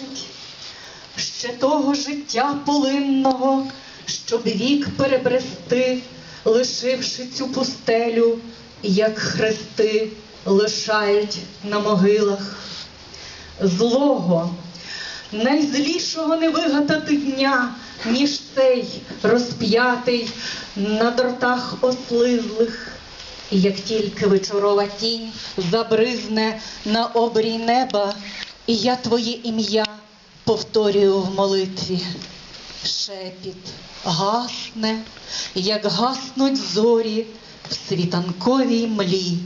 In ще того життя полинного, щоб вік перебрести, лишивши цю пустелю, як хрести лишають на могилах. Злого, найзлішого не вигадати дня, ніж цей розп'ятий на дротах ослизлих. І як тільки вечорова тінь забризне на обрій неба, і я твоє ім'я повторюю в молитві. Шепіт гасне, як гаснуть зорі в світанковій млі.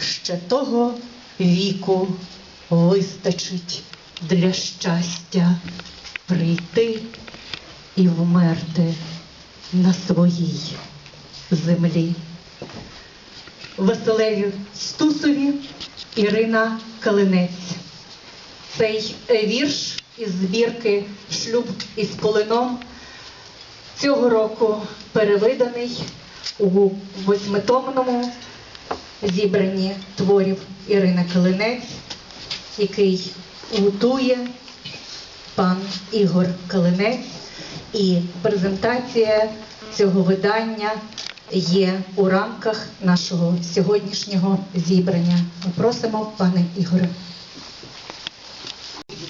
Ще того віку вистачить для щастя прийти і вмерти на своїй землі. Василеві Стусові Ірина Калинець. Цей е, вірш із збірки Шлюб із полином цього року перевиданий у восьмитомному зібранні творів Ірина Калинець, який готує пан Ігор Калинець. І презентація цього видання є у рамках нашого сьогоднішнього зібрання. Ми просимо пане Ігоре.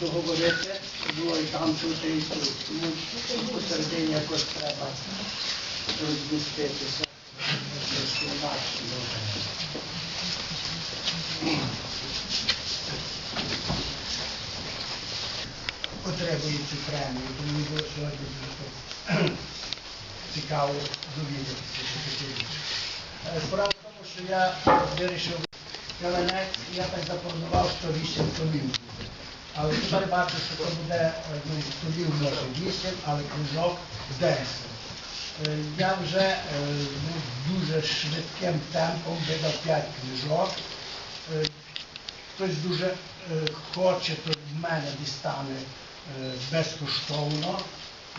Буду говорити, було і там чути і тут. Тому посередині якось треба розміститися. Потребую цю премію, тому було сьогодні дуже цікаво довідатися, що таке. Е, Справа в тому, що я вирішив Каленець, я так запланував, що 8 томів буде. Але тепер бачу, що це буде е, ну, томів може 8, але книжок 10. Е, Я вже е, ну, дуже швидким темпом видав 5 книжок. Хтось дуже хоче, то в мене дістане безкоштовно.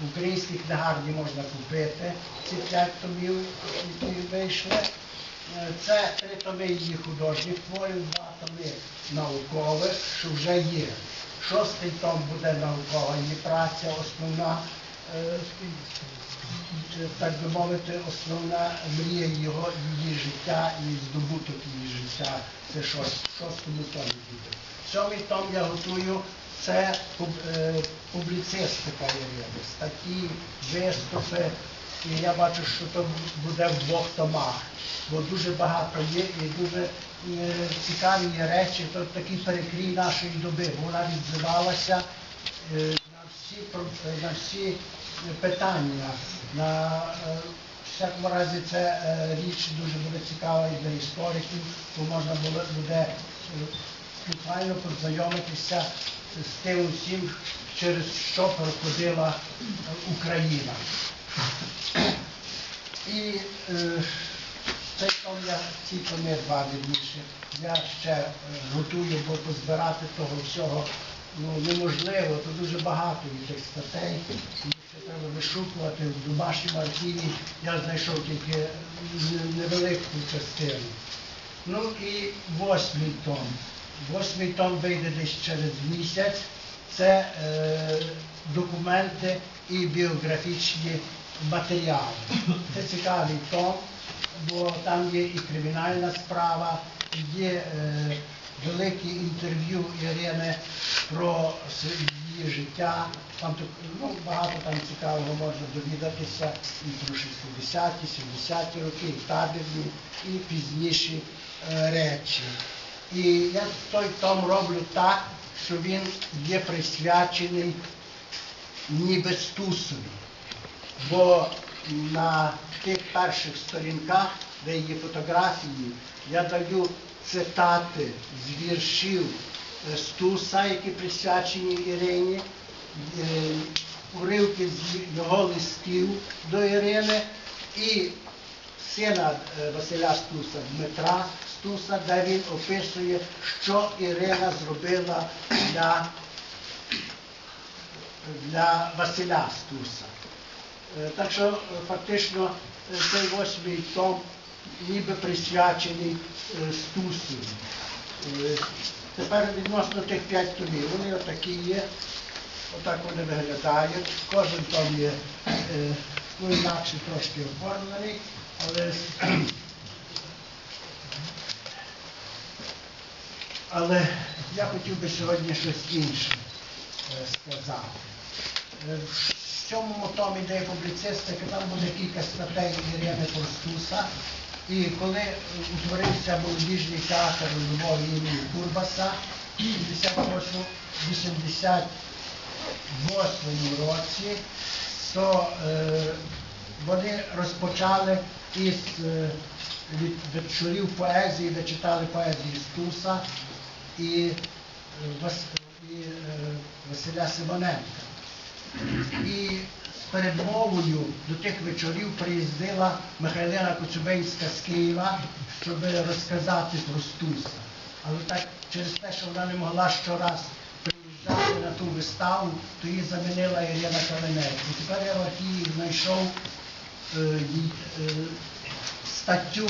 В українській книгарні можна купити ці 5 томів, які вийшли. Це три томи її художніх творів, два томи наукових, що вже є. Шостий том буде наукова її праця, основна, е, так би мовити, основна мрія його, її життя і здобуток її життя. Це шост, шостому томі буде. Сьомий том я готую, це е, публіцистика Ірини, статті, виступи. І я бачу, що то буде в двох томах, бо дуже багато є і дуже е, цікаві речі, то такий перекрій нашої доби, вона відзивалася е, на всі, на всі питання. На е, всякому разі це е, річ дуже буде цікава і для істориків, бо можна буде е, буквально познайомитися з тим усім, через що проходила Україна. І е, цей том я ці томи два вірніше. Я ще е, готую, бо позбирати того всього ну, неможливо, то дуже багато є тих статей. Ще треба вишукувати в домашньому архіві. Я знайшов тільки невелику частину. Ну і восьмий том. Восьмий том вийде десь через місяць. Це е, документи і біографічні матеріали. Це цікавий том, бо там є і кримінальна справа, є е, великі інтерв'ю Ірини про її життя. Там ну, багато там цікавого можна довідатися і про 60-ті, 70-ті роки, і табірні, і пізніші е, речі. І я той том роблю так, що він є присвячений ніби Стусові. Бо на тих перших сторінках, де є фотографії, я даю цитати з віршів Стуса, які присвячені Ірині, е, уривки з його листів до Ірини і сина е, Василя Стуса, Дмитра Стуса, де він описує, що Ірина зробила для, для Василя Стуса. Е, Так що е, фактично е, цей восьмий том ніби присвячений. Е, Тепер відносно тих п'ять томів. Вони отакі є, отак вони виглядають. Кожен том є ну, інакше трошки оформлений, але Але я хотів би сьогодні щось інше сказати. В цьому томі, де публіцистика, там буде кілька статей Ірини Корстуса. І коли утворився молодіжний театр у Львові імені Курбаса в 88 році, то е, вони розпочали із е, вечорів поезії, де читали поезії Стуса і, е, і е, Василя Симоненка. І передмовою до тих вечорів приїздила Михайлина Коцюбинська з Києва, щоб розказати про Стуса. Але так через те, що вона не могла щораз приїжджати на ту виставу, то її замінила Ірина Калинець. І тепер я в архіві знайшов е, е, статтю,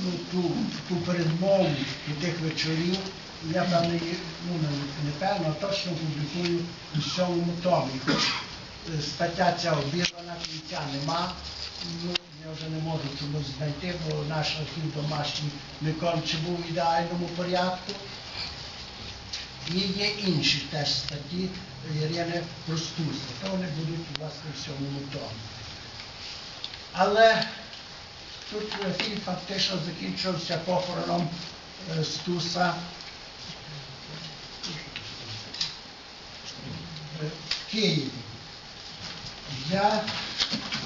ну, ту, ту передмову до тих вечорів. Я певно, її, ну не, певно, точно публікую у сьомому томі. Е, стаття ця обірвана, кінця нема. Ну, я вже не можу чомусь знайти, бо наш архів домашній не конче був в ідеальному порядку. І є інші теж статті Ірини Простуса. То вони будуть у вас у сьомому томі. Але тут фільм фактично закінчився похороном е, Стуса Києві. Я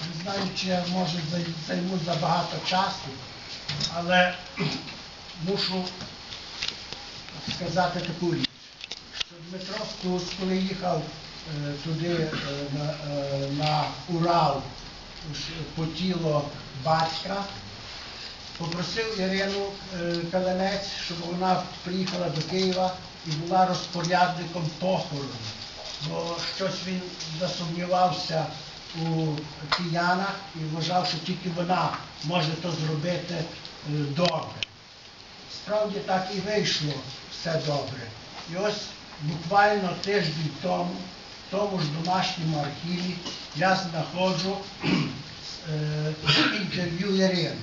не знаю, чи я може зай- займу забагато часу, але мушу сказати таку річ, що Дмитро Стус, коли їхав е, туди е, на, е, на Урал по тіло батька, попросив Ірину е, Каленець, щоб вона приїхала до Києва і була розпорядником похорону. Бо щось він засумнівався у киянах і вважав, що тільки вона може то зробити е, добре. Справді так і вийшло все добре. І ось буквально тиждень тому, в тому ж домашньому архіві, я знаходжу е, інтерв'ю Ірини.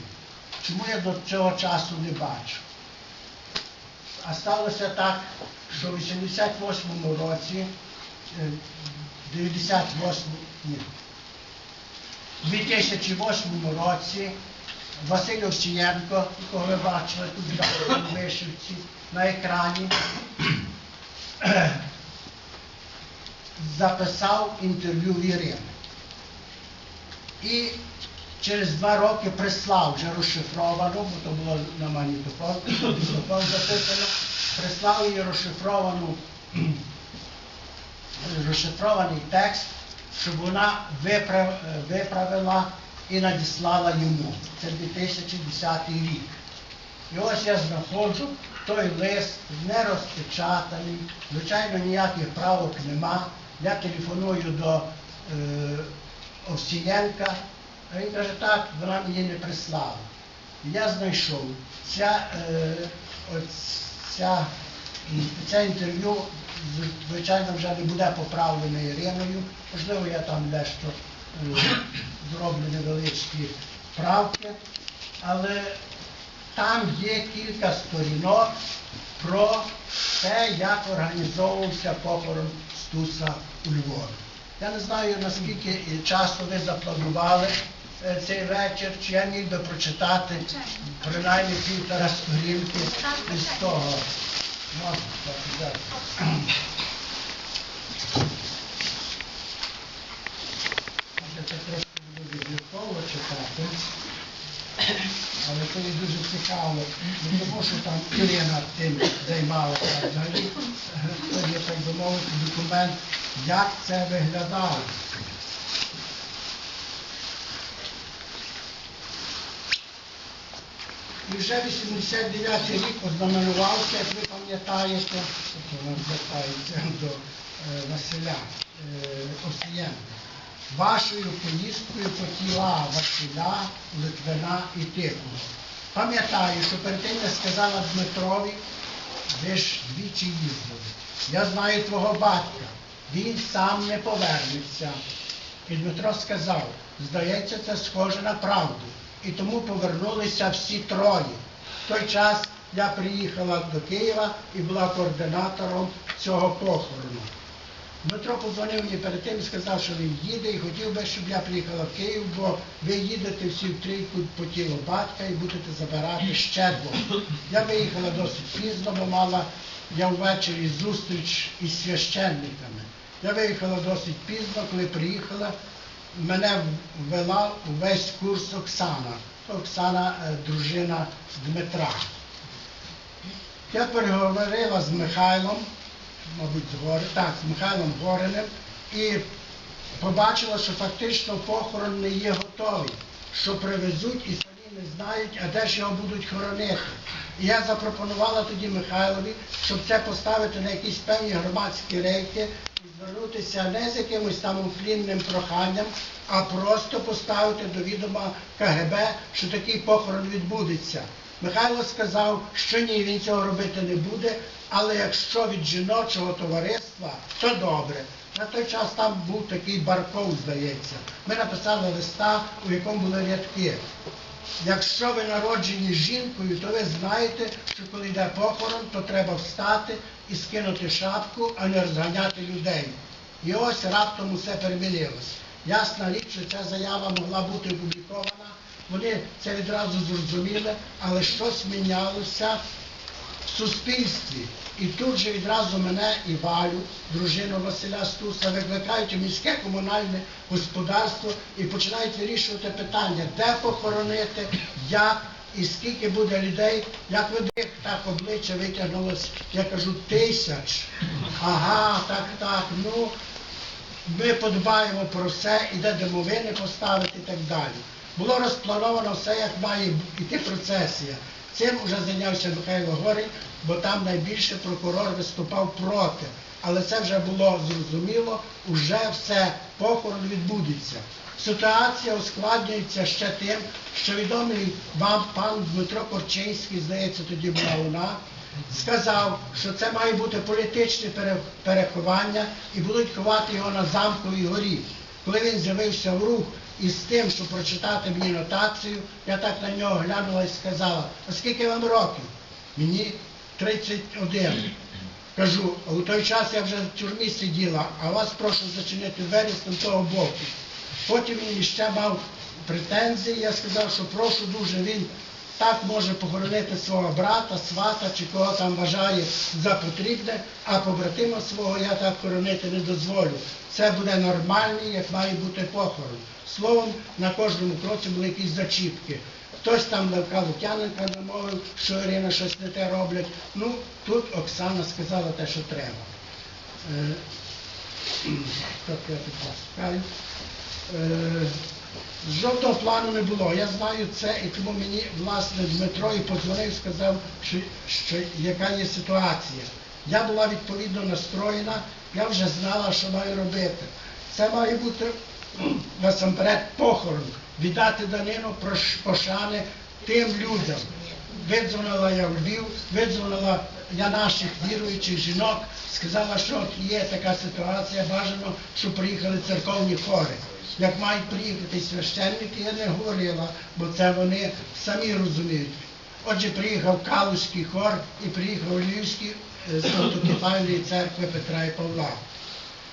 Чому я до цього часу не бачу? А сталося так, що в 88-му році, 98, ні, 2008 році Василь Овсієнко, якого ви бачили тут в вишивці на екрані, записав інтерв'ю Ірини. І через два роки прислав вже розшифровано, бо то було на магнітофон записано, прислав її розшифровану, розшифрований текст, щоб вона виправила і надіслала йому. Це 2010 рік. І ось я знаходжу той лист, не розпечатаний, звичайно, ніяких правок нема. Я телефоную до е, Овсієнка, а він каже, так, вона мені не прислала. І я знайшов ця, е, ось ця, м, це інтерв'ю, звичайно, вже не буде поправлене Іриною. Можливо, я там дещо е, зроблю невеличкі правки, але там є кілька сторінок про те, як організовувався похорон Стуса у Львові. Я не знаю, наскільки часу ви запланували е, цей вечір, чи я міг би прочитати принаймні півтора сторінки із того. Це трошки буду відлюдково читати. Але це дуже цікаво, не тому що там Ірина тим займалася, а так би мовити, документ, як це виглядало. І вже 89 рік ознаменувався, як ви пам'ятаєте, тобто воно звертається до е, Василя е, Осієнка. вашою поїздкою по тіла Василя, Литвина і Тихого. Пам'ятаю, що перед тим я сказала Дмитрові, ви ж двічі їздили. Я знаю твого батька, він сам не повернеться. І Дмитро сказав, здається, це схоже на правду. І тому повернулися всі троє. В той час я приїхала до Києва і була координатором цього похорону. Дмитро подзвонив мені перед тим і сказав, що він їде і хотів би, щоб я приїхала в Київ, бо ви їдете всі в трійку по тілу батька і будете забирати ще двох. Я виїхала досить пізно, бо мала я ввечері зустріч із священниками. Я виїхала досить пізно, коли приїхала, мене ввела увесь курс Оксана. Оксана е, дружина Дмитра. Я переговорила з Михайлом, мабуть, з Гори, так, з Михайлом Гориним, і побачила, що фактично похорон не є готовий, що привезуть і самі не знають, а де ж його будуть хоронити. І я запропонувала тоді Михайлові, щоб це поставити на якісь певні громадські рейки звернутися не з якимось там уклінним проханням, а просто поставити до відома КГБ, що такий похорон відбудеться. Михайло сказав, що ні, він цього робити не буде, але якщо від жіночого товариства, то добре. На той час там був такий Барков, здається. Ми написали листа, у якому були рядки. Якщо ви народжені жінкою, то ви знаєте, що коли йде похорон, то треба встати і скинути шапку, а не розганяти людей. І ось раптом усе перемінилось. Ясна річ, що ця заява могла бути опублікована. Вони це відразу зрозуміли, але щось мінялося в суспільстві. І тут же відразу мене і Валю, дружину Василя Стуса, викликають у міське комунальне господарство і починають вирішувати питання, де похоронити, як і скільки буде людей. Як ви так обличчя витягнулось, я кажу, тисяч. Ага, так, так, ну ми подбаємо про все, і де домовини поставити і так далі. Було розплановано все, як має йти процесія. Цим вже зайнявся Михайло Горень, бо там найбільше прокурор виступав проти. Але це вже було зрозуміло, уже все, похорон відбудеться. Ситуація ускладнюється ще тим, що відомий вам пан Дмитро Корчинський, здається, тоді була вона, сказав, що це має бути політичне переховання і будуть ховати його на замковій горі. Коли він з'явився в рух із тим, щоб прочитати мені нотацію, я так на нього глянула і сказала, а скільки вам років? Мені 31. Кажу, у той час я вже в тюрмі сиділа, а вас прошу зачинити двері з того боку. Потім він ще мав претензії, я сказав, що прошу дуже, він так може похоронити свого брата, свата чи кого там вважає за потрібне, а побратима свого я так хоронити не дозволю. Це буде нормальний, як має бути похорон. Словом, на кожному кроці були якісь зачіпки. Хтось там Левка Лук'яненка намовив, що Ірина щось не те роблять. Ну, тут Оксана сказала те, що треба. Е, Так, я тут розпускаю. Жодного плану не було. Я знаю це, і тому мені, власне, Дмитро і подзвонив, сказав, що, що яка є ситуація. Я була відповідно настроєна, я вже знала, що маю робити. Це має бути насамперед похорон, віддати данину пошани тим людям. Видзвонила я в Львів, видзвонила я наших віруючих жінок, сказала, що є така ситуація, бажано, щоб приїхали церковні хори. Як мають приїхати священники, я не говорила, бо це вони самі розуміють. Отже, приїхав Калузький хор і приїхав Львівський е, з автокефальної церкви Петра і Павла.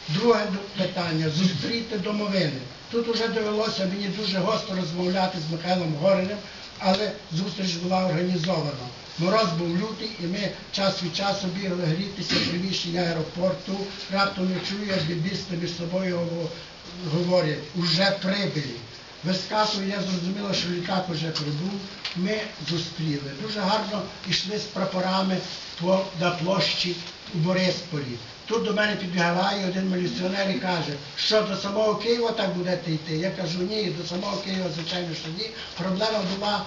Друге питання зустріти домовини. Тут вже довелося мені дуже гостро розмовляти з Михайлом Гориним, але зустріч була організована. Мороз був лютий, і ми час від часу бігали грітися в приміщення аеропорту. Раптом я чую, як бібісти між собою гово- говорять, уже прибили. Вискакую, я зрозуміла, що літак уже прибув. Ми зустріли. Дуже гарно йшли з прапорами на площі у Борисполі. Тут до мене підбігає один міліціонер і каже, що до самого Києва так будете йти. Я кажу, ні, до самого Києва, звичайно, що ні. Проблема була,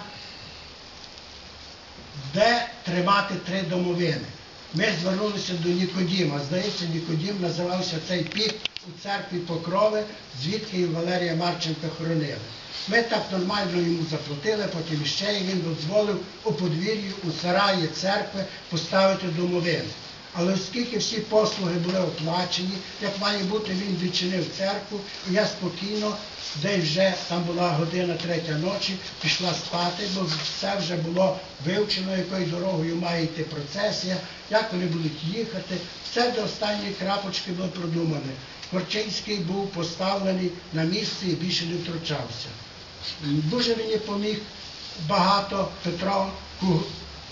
де тримати три домовини. Ми звернулися до Нікодіма. Здається, Нікодім називався цей пік у церкві Покрови, звідки і Валерія Марченка хоронили. Ми так нормально йому заплатили, потім ще й він дозволив у подвір'ї у сараї церкви поставити домовину. Але оскільки всі послуги були оплачені, як має бути, він відчинив церкву, і я спокійно, десь вже там була година третя ночі, пішла спати, бо все вже було вивчено, якою дорогою має йти процесія, як вони будуть їхати. Все до останньої крапочки було продумане. Корчинський був поставлений на місце і більше не втручався. Дуже мені поміг багато Петро Ку-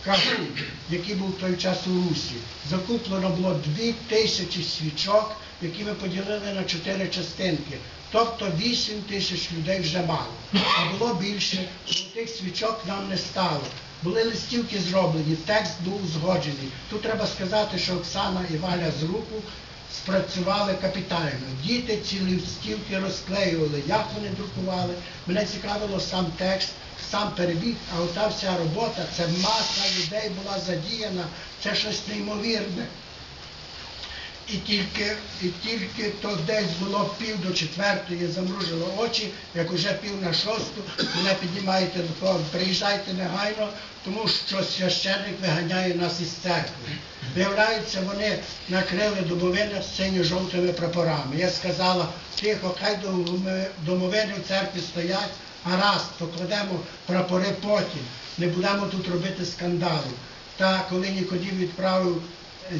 Кагун, який був той час у Русі. Закуплено було дві тисячі свічок, які ми поділили на чотири частинки. Тобто вісім тисяч людей вже мало. А було більше, бо тих свічок нам не стало. Були листівки зроблені, текст був узгоджений. Тут треба сказати, що Оксана і Валя з руку спрацювали капітально. Діти ці листівки розклеювали, як вони друкували. Мене цікавило сам текст, сам перебіг, а ота вся робота, це маса людей була задіяна, це щось неймовірне. І тільки, і тільки то десь було пів до четвертої, замружило очі, як уже пів на шосту, мене піднімаєте до того, приїжджайте негайно, тому що священник виганяє нас із церкви. Виявляється, вони накрили домовини з синьо-жовтими прапорами. Я сказала, тихо, хай домовини в церкві стоять, гаразд, покладемо прапори потім, не будемо тут робити скандалу. Та коли Нікодім відправив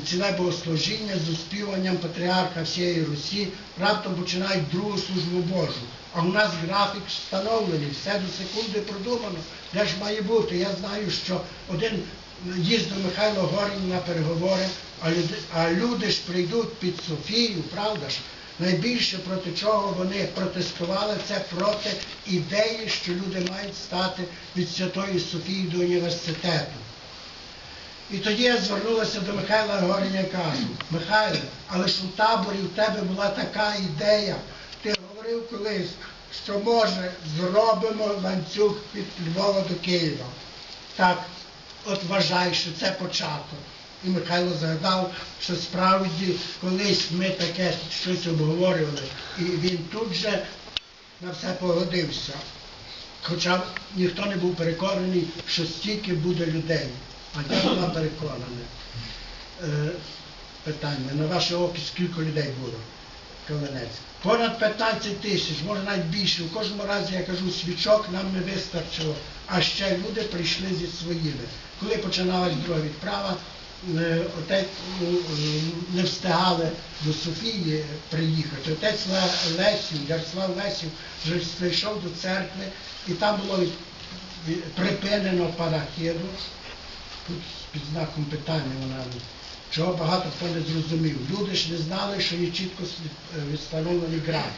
ціле богослужіння з оспіванням патріарха всієї Русі, раптом починають другу службу Божу. А у нас графік встановлений, все до секунди продумано, де ж має бути. Я знаю, що один їздив Михайло Горін на переговори, а люди ж прийдуть під Софію, правда ж? Найбільше проти чого вони протестували, це проти ідеї, що люди мають стати від Святої Софії до університету. І тоді я звернулася до Михайла Гореня і кажу, Михайло, але ж у таборі у тебе була така ідея. Ти говорив колись, що може зробимо ланцюг від Львова до Києва. Так, от вважай, що це початок. І Михайло згадав, що справді колись ми таке щось обговорювали, і він тут же на все погодився. Хоча ніхто не був переконаний, що стільки буде людей. А я була переконана. Е, питання. На ваше око скільки людей було? Калинець. Понад 15 тисяч, може навіть більше. У кожному разі я кажу, свічок нам не вистачило, а ще люди прийшли зі своїми. Коли починалась друга відправа, отець ну, е, не встигали до Софії приїхати. Отець Лесів, Ярослав Лесів вже прийшов до церкви, і там було припинено панахиду. Тут під знаком питання вона, чого багато хто не зрозумів. Люди ж не знали, що є чітко е, графік.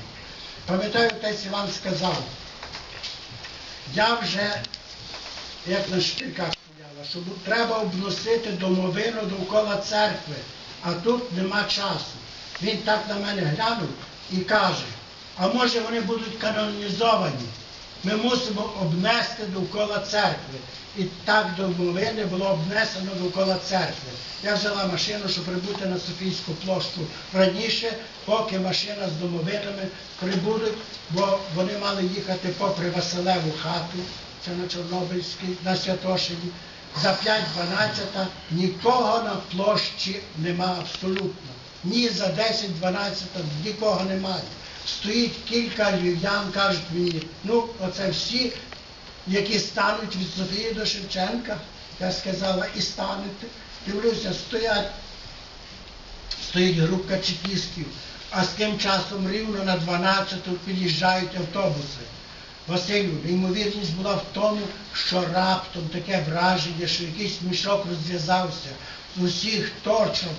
Пам'ятаю, отець Іван сказав, я вже, як на шпильках треба обносити домовину довкола церкви, а тут нема часу. Він так на мене глянув і каже, а може вони будуть канонізовані. Ми мусимо обнести довкола церкви. І так домовини було обнесено довкола церкви. Я взяла машину, щоб прибути на Софійську площу раніше, поки машина з домовинами прибудуть, бо вони мали їхати попри Василеву хату, це на Чорнобильській, на Святошині. За 5-12 нікого на площі нема абсолютно. Ні за 10-12 нікого немає. Стоїть кілька львів'ян, кажуть мені, ну оце всі, які стануть від Софії до Шевченка. Я сказала, і станете. Дивлюся, стоять, стоїть групка чекістів, а з тим часом рівно на 12 під'їжджають автобуси. Василю, неймовірність була в тому, що раптом таке враження, що якийсь мішок розв'язався з усіх точок,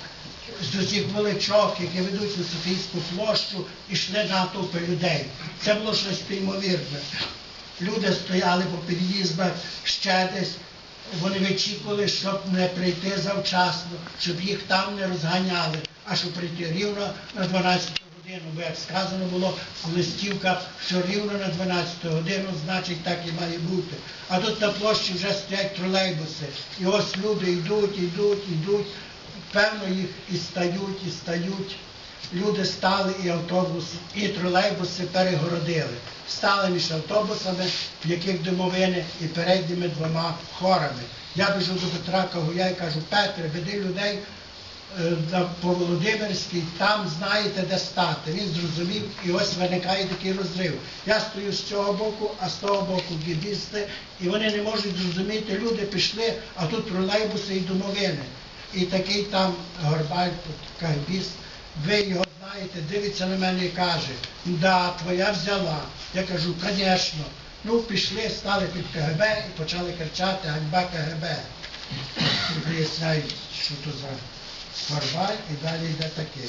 з усіх величок, які ведуть на Софійську площу, ішли натовпи людей. Це було щось неймовірне. Люди стояли по під'їздах ще десь. Вони вичікували, щоб не прийти завчасно, щоб їх там не розганяли, а щоб прийти рівно на 12 годину. Бо як сказано було в листівках, що рівно на 12 годину, значить так і має бути. А тут на площі вже стоять тролейбуси. І ось люди йдуть, йдуть, йдуть. Певно, їх і стають, і стають. люди стали і автобус, і тролейбуси перегородили. Стали між автобусами, в яких домовини, і передніми двома хорами. Я біжу до Петра Кагуя і кажу, Петре, веди людей по Володимирській, там знаєте, де стати. Він зрозумів, і ось виникає такий розрив. Я стою з цього боку, а з того боку гібісти, і вони не можуть зрозуміти, люди пішли, а тут тролейбуси і домовини. І такий там Горбаль, кагбіст, ви його знаєте, дивиться на мене і каже, да, твоя взяла. Я кажу, звісно. Ну, пішли, стали під КГБ і почали кричати ганьба КГБ. І Виясняють, що то за Горбаль і далі йде таке.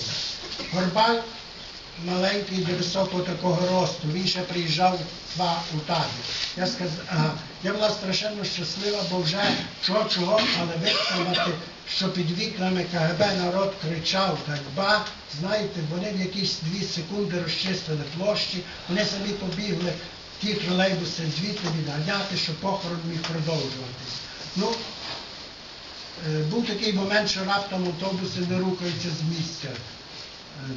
Горбаль маленький до високого такого росту. Він ще приїжджав два у табір. Я сказ... ага. я була страшенно щаслива, бо вже чого чого, але витримати, що під вікнами КГБ народ кричав ганьба. Знаєте, вони в якісь дві секунди розчистили площі, вони самі побігли ті тролейбуси звідти відганяти, щоб похорон міг продовжуватись. Ну, Був такий момент, що раптом автобуси не рухаються з місця. Е,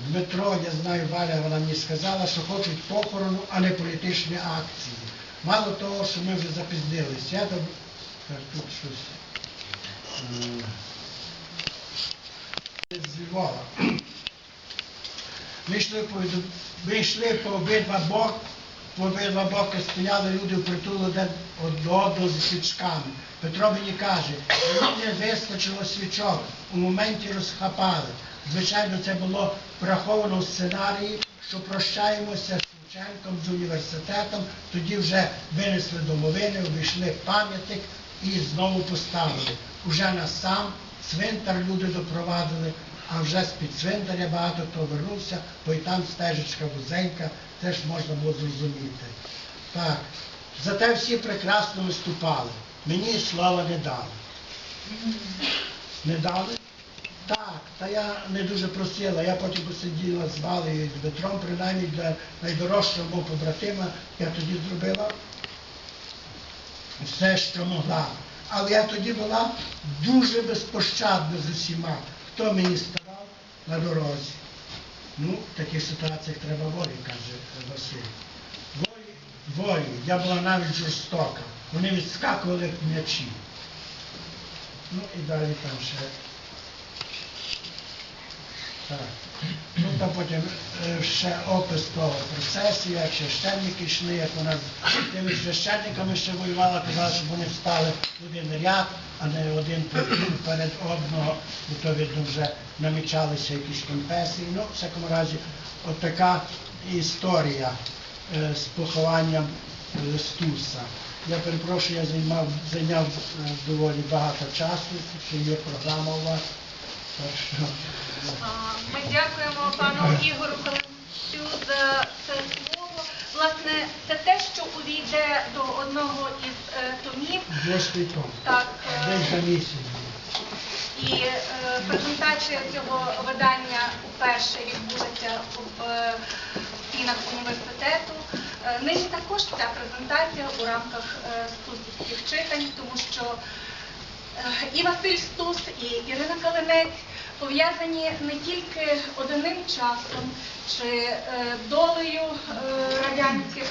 Дмитро, я знаю, Валя, вона мені сказала, що хочуть похорону, а не політичні акції. Мало того, що ми вже запізнились. Я доб... Так, тут щось. е, З Львова. Ми йшли по, ми йшли по обидва боки, по обидва боки стояли люди в притулу один одного з свічками. Петро мені каже, мені не вистачило свічок, у моменті розхапали. Звичайно, це було враховано в сценарії, що прощаємося з Шевченком, з університетом, тоді вже винесли домовини, обійшли пам'ятник і знову поставили. Уже на сам цвинтар люди допровадили, а вже з-під цвинтаря багато хто вернувся, бо і там стежечка вузенька, теж можна було зрозуміти. Так. Зате всі прекрасно виступали. Мені слова не дали. Не дали? Так, та я не дуже просила. Я потім посиділа з Валею і з Дмитром, принаймні для найдорожчого побратима, я тоді зробила все, що могла. Але я тоді була дуже безпощадна з усіма, хто мені ставав на дорозі. Ну, в таких ситуаціях треба волі, каже Василь. Волі, волі. Я була навіть жорстока. Вони відскакували як м'ячі. Ну і далі там ще. Так. Ну та потім е, ще опис того процесу, як священники йшли, як вона з тими священниками ще воювала, казала, щоб вони встали в один ряд, а не один перед одного, бо то видно вже намічалися якісь конфесії. Ну, в всякому разі, от така історія е, з похованням Стуса. Я перепрошую, я займав, зайняв е, доволі багато часу, що є програма у вас. Так що, Ми дякуємо пану Ігору Каленцю за це слово. Власне, це те, що увійде до одного із е, томів. Том. Так, е, Десь за місяць. і е, презентація цього видання вперше відбудеться в стінах університету. Е, Нині також ця презентація у рамках е, студентських читань, тому що Е, і Василь Стус, і Ірина Калинець пов'язані не тільки одним часом чи долею радянських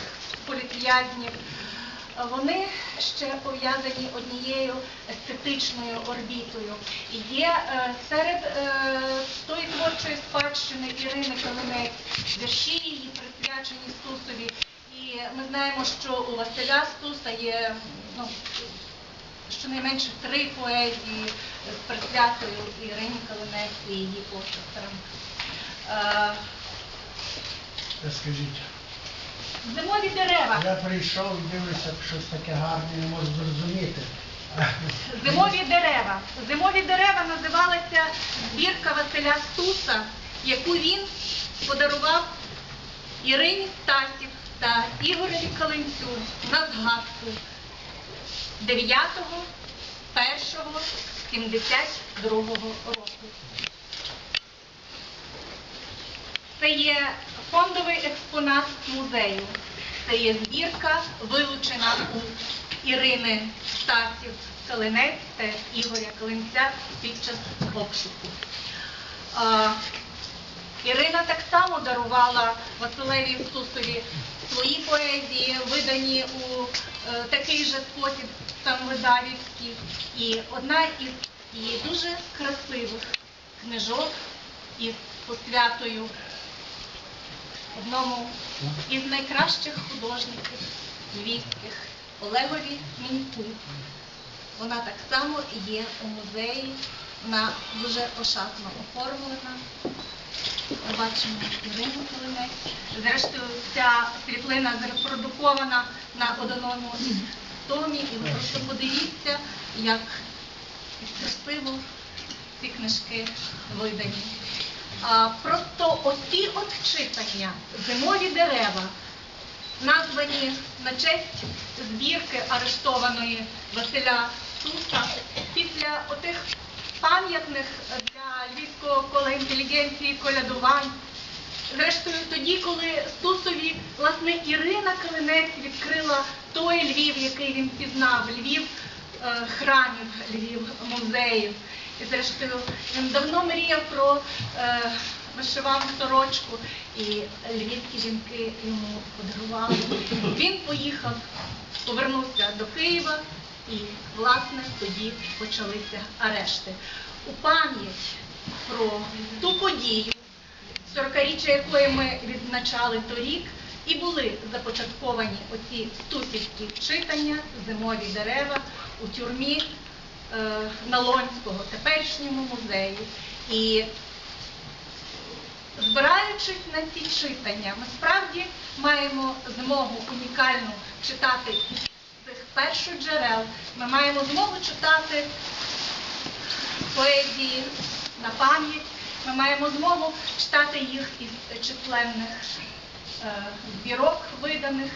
політв'язнів. Вони ще пов'язані однією естетичною орбітою. І є серед тої творчої спадщини Ірини Калинець вірші її присвячені Стусові. І ми знаємо, що у Василя Стуса є ну, щонайменше три поезії з присвятою Ірині Калинець і її посестрам. Е, Скажіть, Зимові дерева. я прийшов і дивлюся, щось таке гарне, не можу зрозуміти. Зимові дерева. Зимові дерева називалася збірка Василя Стуса, яку він подарував Ірині Стасів та Ігореві Калинцю на згадку 9.1.72 року. Це є фондовий експонат музею. Це є збірка, вилучена у Ірини Стасів Калинець та Ігоря Калинця під час обшуку. Ірина так само дарувала Василеві Стусові свої поезії, видані у е, такий же спосіб самовидавівський. І одна із її дуже красивих книжок із посвятою одному із найкращих художників львівських Олегові Міньку. Вона так само є у музеї, вона дуже ошатно оформлена. Бачимо Ірину Калинець. Зрештою, ця світлина зрепродукована на одному томі, і ви просто подивіться, як красиво ці книжки видані. А, просто оці от читання, зимові дерева, названі на честь збірки арештованої Василя Суса після отих пам'ятних для львівського кола інтелігенції колядувань. Зрештою, тоді, коли Стусові, власне, Ірина Калинець відкрила той Львів, який він пізнав, Львів е, храмів, Львів музеїв. І зрештою, він давно мріяв про е, сорочку, і львівські жінки йому подарували. Він поїхав, повернувся до Києва, і, власне, тоді почалися арешти. У пам'ять про ту подію, 40-річчя якої ми відзначали торік, і були започатковані оці стусівські читання, зимові дерева у тюрмі е, Налонського, теперішньому музеї. І збираючись на ці читання, ми справді маємо змогу унікальну читати перших джерел. Ми маємо змогу читати поезії на пам'ять. Ми маємо змогу читати їх із численних е, збірок виданих.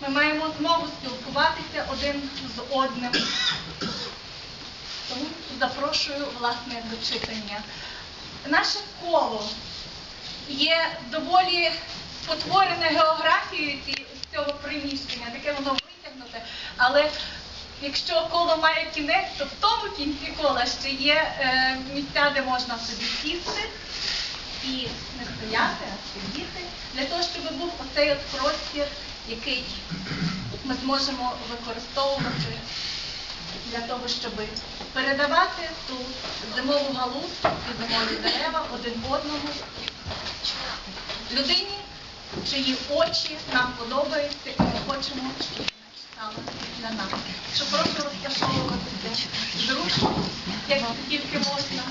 Ми маємо змогу спілкуватися один з одним. Тому запрошую власне до читання. Наше коло є доволі спотворене географією цього приміщення, таке воно витягнуте. Але якщо коло має кінець, то в тому кінці кола ще є е, місця, де можна собі сісти і не стояти, а сидіти, для того, щоб був оцей от простір, який ми зможемо використовувати для того, щоб передавати ту зимову галузку і зимові дерева один одному людині, чиї очі нам подобаються, і ми хочемо, щоб вона для нас. Що просто розташовуватися зручно, як тільки можна.